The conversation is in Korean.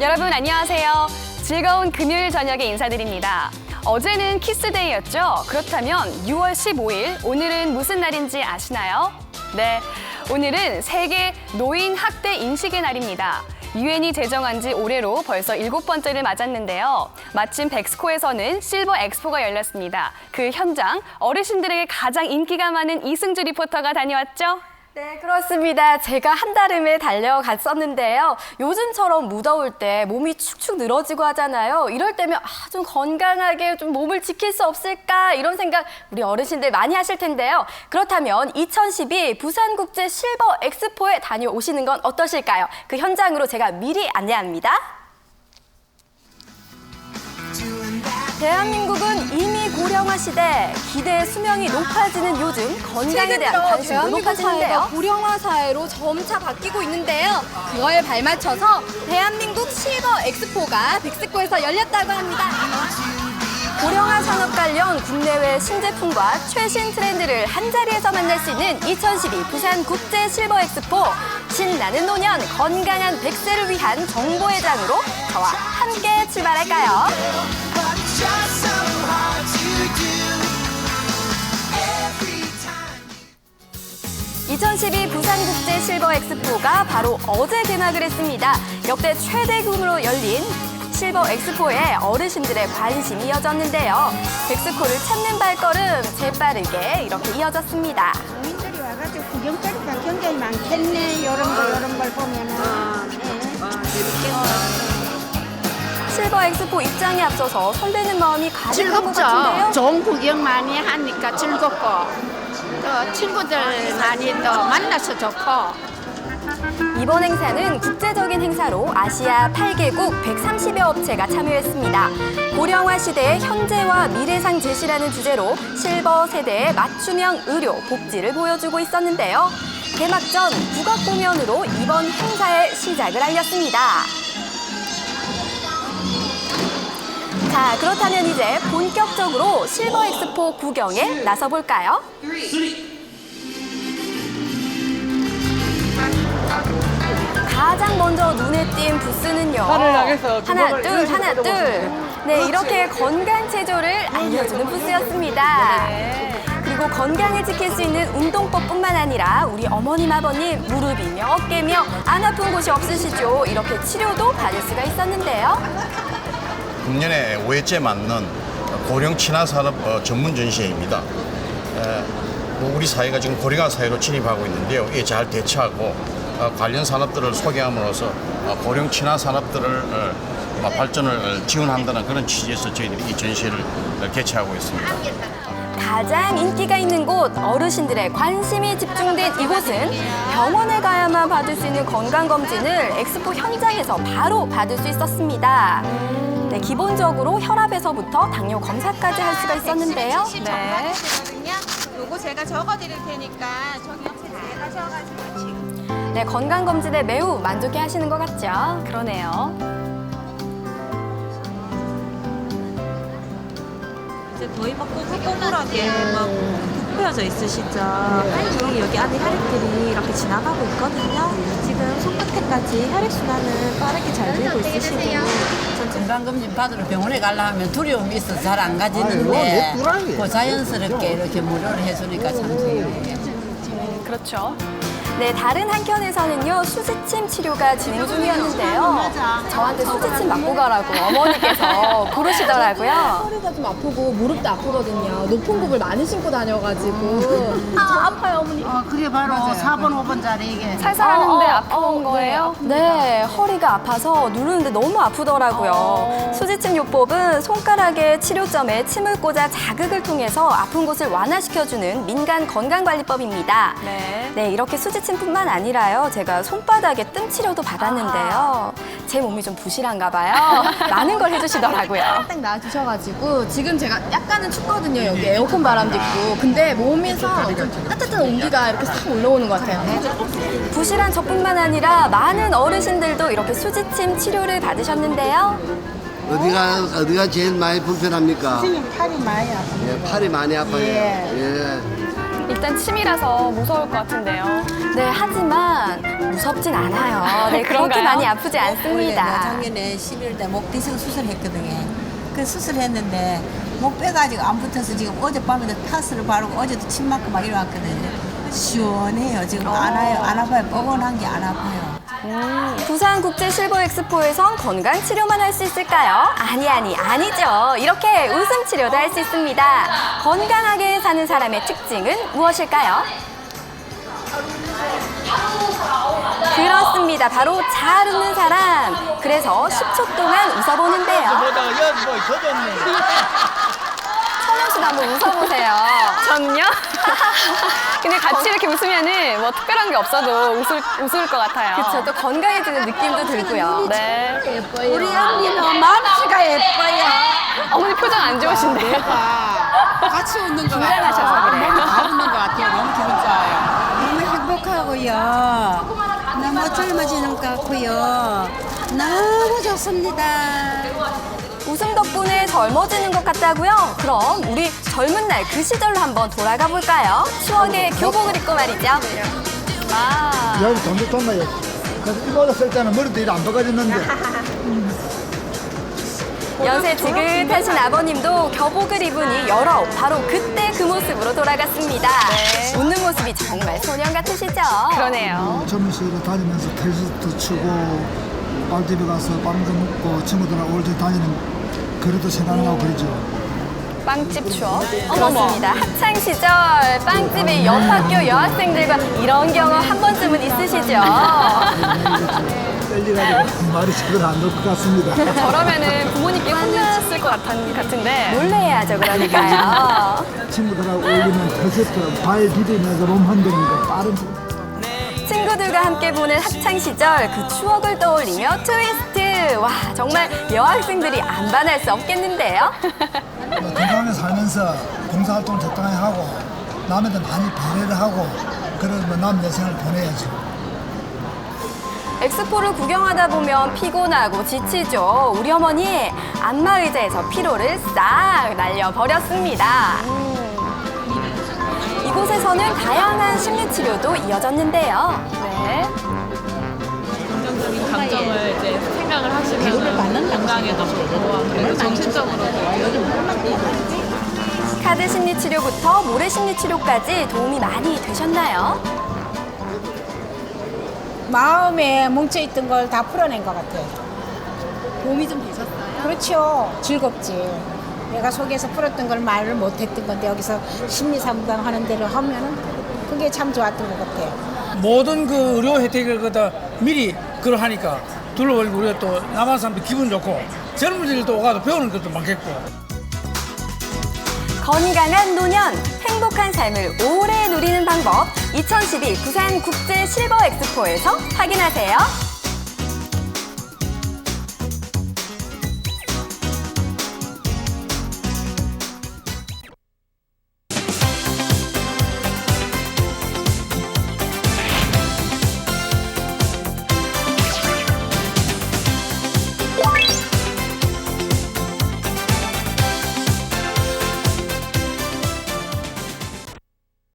여러분 안녕하세요. 즐거운 금요일 저녁에 인사드립니다. 어제는 키스데이였죠? 그렇다면 6월 15일 오늘은 무슨 날인지 아시나요? 네, 오늘은 세계 노인 학대 인식의 날입니다. 유엔이 제정한 지 올해로 벌써 일곱 번째를 맞았는데요. 마침 백스코에서는 실버 엑스포가 열렸습니다. 그 현장 어르신들에게 가장 인기가 많은 이승주 리포터가 다녀왔죠? 네, 그렇습니다. 제가 한달음에 달려갔었는데요. 요즘처럼 무더울 때 몸이 축축 늘어지고 하잖아요. 이럴 때면 아, 좀 건강하게 좀 몸을 지킬 수 없을까 이런 생각 우리 어르신들 많이 하실 텐데요. 그렇다면 2012 부산국제 실버 엑스포에 다녀오시는 건 어떠실까요? 그 현장으로 제가 미리 안내합니다. 대한민국은 고령화 시대, 기대의 수명이 높아지는 요즘 건강에 대한 관심도 높아지는데요. 고령화 사회로 점차 바뀌고 있는데요. 그거에 발맞춰서 대한민국 실버 엑스포가 백스코에서 열렸다고 합니다. 고령화 산업 관련 국내외 신제품과 최신 트렌드를 한 자리에서 만날 수 있는 2012 부산 국제 실버 엑스포 신나는 노년 건강한 100세를 위한 정보회장으로 저와 함께 출발할까요? 2012 부산국제 실버 엑스포가 바로 어제 개막을 했습니다. 역대 최대 규모로 열린 실버 엑스포에 어르신들의 관심이 이어졌는데요. 백스코를 찾는 발걸음 재빠르게 이렇게 이어졌습니다. 국민들이 와가지고 구경거리가 굉장히 많겠네. 이런 거 이런 걸 보면은. 네. 실버 엑스포 입장에 앞서서 설레는 마음이 가득한 것 같은데요. 즐겁죠. 좋은 구경 많이 하니까 즐겁고 또 친구들 많이 또 만나서 좋고. 이번 행사는 국제적인 행사로 아시아 8개국 130여 업체가 참여했습니다. 고령화 시대의 현재와 미래상 제시라는 주제로 실버 세대의 맞춤형 의료, 복지를 보여주고 있었는데요. 개막 전 국악 공연으로 이번 행사의 시작을 알렸습니다. 자, 그렇다면 이제 본격적으로 실버 엑스포 구경에 나서 볼까요? 가장 먼저 눈에 띈 부스는요. 하나, 둘, 하나, 둘. 네, 이렇게 건강 체조를 알려주는 부스였습니다. 그리고 건강을 지킬 수 있는 운동법뿐만 아니라 우리 어머님, 아버님 무릎이며 어깨며 안 아픈 곳이 없으시죠? 이렇게 치료도 받을 수가 있었는데요. 금년에 5회째 맞는 고령 친화 산업 어, 전문 전시회입니다. 에, 뭐 우리 사회가 지금 고령화 사회로 진입하고 있는데요. 이에 잘 대처하고 어, 관련 산업들을 소개함으로써 어, 고령 친화 산업들을 발전을 어, 지원한다는 그런 취지에서 저희들이 이 전시회를 어, 개최하고 있습니다. 가장 인기가 있는 곳, 어르신들의 관심이 집중된 이곳은 병원에 가야만 받을 수 있는 건강검진을 엑스포 현장에서 바로 받을 수 있었습니다. 네, 기본적으로 혈압에서부터 당뇨 검사까지 할 수가 있었는데요. 네. 요거 제가 적어드릴 테니까 저기 옆에 하셔가지고 지금 네, 건강검진에 매우 만족해 하시는 것 같죠? 그러네요. 이제 거의 막 꼬불꼬불하게 막 굽혀져 있으시죠. 여기 여기 안에 혈액들이 이렇게 지나가고 있거든요. 지금 손끝에까지 혈액 순환은 빠르게 잘 되고 있으시고 건강검진 받으러 병원에 가려 하면 두려움이 있어서 잘 안 가지는데 그 자연스럽게 이렇게 무료로 해주니까 참 좋네요. 그렇죠. 네, 다른 한켠에서는요, 수지침 치료가 진행 중이었는데요. 저한테 수지침 맞고 가라고 어머니께서 부르시더라고요. 허리가 좀 아프고 무릎도 아프거든요. 높은 굽을 많이 신고 다녀가지고 아 아파요 어머니. 어, 그게 바로 4번, 5번짜리 이게. 살살 하는데 어, 어, 아픈 어, 거예요? 네, 허리가 아파서 누르는데 너무 아프더라고요. 수지침 요법은 손가락에 치료점에 침을 꽂아 자극을 통해서 아픈 곳을 완화시켜주는 민간 건강관리법입니다. 네. 네, 이렇게 수지침 뿐만 아니라요. 제가 손바닥에 뜸 치료도 받았는데요. 제 몸이 좀 부실한가 봐요. 많은 걸 해주시더라고요. 딱 나와주셔가지고 지금 제가 약간은 춥거든요 여기 에어컨 바람도 있고 근데 몸에서 좀 따뜻한 온기가 이렇게 싹 올라오는 것 같아요. 부실한 저뿐만 아니라 많은 어르신들도 이렇게 수지침 치료를 받으셨는데요. 어디가 어디가 제일 많이 불편합니까? 선생님 팔이 많이 아파. 예, 팔이 많이 아파요. 예. 예. 일단 침이라서 무서울 것 같은데요. 네, 하지만 무섭진 않아요. 네, 그렇게 그런가요? 많이 아프지 원래 나 않습니다. 작년에 11월에 목 디스크 수술했거든요. 그 수술했는데 목 뼈가 아직 안 붙어서 지금 어젯밤에도 파스를 바르고 어제도 침 맞고 막 이래왔거든요. 시원해요. 지금 안 와요. 안 아파요. 뻐근한 게 안 아파요. 부산 국제 실버 엑스포에선 건강 치료만 할 수 있을까요? 아니 아니 아니죠. 이렇게 웃음 치료도 할 수 있습니다. 건강하게 사는 사람의 특징은 무엇일까요? 그렇습니다. 바로 잘 웃는 사람. 그래서 10초 동안 웃어보는데요. 천영 씨도 한번 웃어보세요. 전요? 근데 같이 이렇게 웃으면은 뭐 특별한 게 없어도 웃을, 웃을 것 같아요. 그렇죠. 또 건강해지는 느낌도 들고요. 네. 우리 언니는 마음씨가 예뻐요. 어머니 표정 안 좋으신데요? 같이 웃는 거 긴장하셔서 그래요. 다 웃는 것 같아요. 너무 기분 좋아요. 너무 행복하고요. 너무 젊어지는 것 같고요. 너무 좋습니다. 웃음 덕분에 젊어지는 것 같다고요? 그럼 우리 젊은 날 그 시절로 한번 돌아가 볼까요? 추억의 교복을 입고 말이죠. 아. 여기 돈도 돈나요. 그래서 이거를 쓸 때는 머리도 일안 벗어졌는데 연세 지긋하신 아버님도 교복을 입으니 열어 바로 그때 그 모습으로 돌아갔습니다. 웃는 모습이 정말 소년 같으시죠? 그러네요. 젊은 시절에 다니면서 텔스도 치고 빵집에 가서 빵도 먹고 친구들하고 올때 다니는 그래도 생각나고 그러죠. 빵집 추억. 그렇습니다. 학창 시절 빵집에 옆 학교 여학생들과 이런 경험 한 번쯤은 있으시죠? 떨리가지고 말이 제대로 안될것 같습니다. 저러면은 부모님께 혼났을 것 같은, 같은데. 놀래야죠, 그러니까요. 친구들하고 어울리면 텔스트 발 디디면서 몸 흔드는 거 빠른 친구들과 함께 보낸 학창 시절 그 추억을 떠올리며 트위스트. 와, 정말 여학생들이 안 반할 수 없겠는데요? 건강하게 살면서 봉사활동 적당히 하고 남한테 많이 배려를 하고 그러면 남 여생을 보내야죠. 엑스포를 구경하다 보면 피곤하고 지치죠. 우리 어머니 안마 의자에서 피로를 싹 날려버렸습니다. 이곳에서는 다양한 심리 치료도 이어졌는데요. 네. 긍정적인 감정을 이제 생각을 하시면 건강에도 좋고 그리고 정신적으로도 카드 심리 치료부터 모래 심리 치료까지 도움이 많이 되셨나요? 마음에 뭉쳐있던 걸 다 풀어낸 것 같아요. 도움이 좀 되셨어요? 그렇죠. 즐겁지. 내가 속에서 풀었던 걸 말을 못했던 건데 여기서 심리 상담 하는 대로 하면은 그게 참 좋았던 것 같아요. 모든 그 의료 혜택을 그다 미리 그걸 하니까 둘러보니까 우리가 또 남한 사람들 기분 좋고 젊은 이들도 오가도 배우는 것도 많겠고 건강한 노년, 행복한 삶을 오래 누리는 방법 2012 부산 국제 실버 엑스포에서 확인하세요.